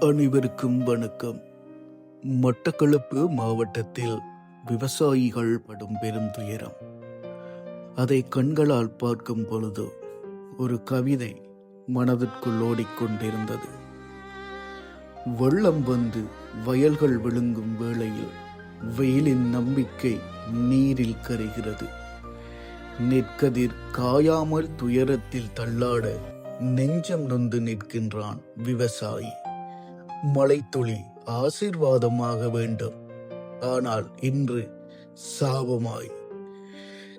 அனைவருக்கும் வணக்கம். மட்டக்களப்பு மாவட்டத்தில் விவசாயிகள் படும் பெரும் துயரம். அதை கண்களால் பார்க்கும் பொழுது ஒரு கவிதை மனதிற்குள் ஓடிக்கொண்டிருந்தது. வெள்ளம் வந்து வயல்கள் விழுங்கும் வேளையில் வெயிலின் நம்பிக்கை நீரில் கரைகிறது. நெற்கதிர் காயாமல் துயரத்தில் தள்ளாட நெஞ்சம் நொந்து நிற்கின்றான் விவசாயி. மலைத்துளி ஆசீர்வாதமாக வேண்டும். ஆனால் இன்று சாபமாய்.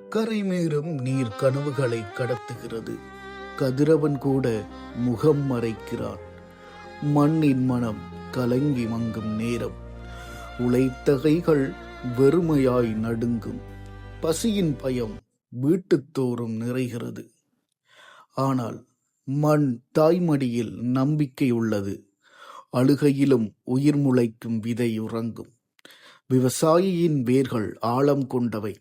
கரைமீறும் நீர் கனவுகளை கடத்துகிறது. கதிரவன் கூட முகம் மறைக்கிறான். மண்ணின் மனம் கலங்கி மங்கும் நேரம். உழைத்தகைகள் வெறுமையாய் நடுங்கும். பசியின் பயம் வீட்டுத்தோறும் நிறைகிறது. ஆனால் மண் தாய்மடியில் நம்பிக்கை உள்ளது. அழுகையிலும் உயிர் முளைக்கும் விதை உறங்கும். விவசாயியின் வேர்கள் ஆழம் கொண்டவை.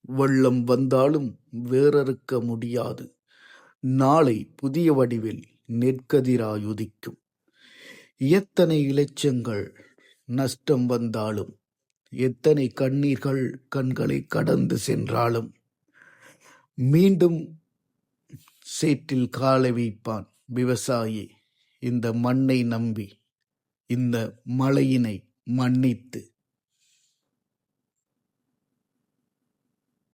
வெள்ளம் வந்தாலும் வேறறுக்க முடியாது. நாளை புதிய வடிவில் நெற்கதிராயுதிக்கும் எத்தனை இலட்சங்கள் நஷ்டம் வந்தாலும் எத்தனை கண்ணீர்கள் கண்களை கடந்து சென்றாலும் மீண்டும் சேற்றில் காலை வைப்பான் விவசாயி. இந்த மண்ணை நம்பி இந்த மழையினை மன்னித்து.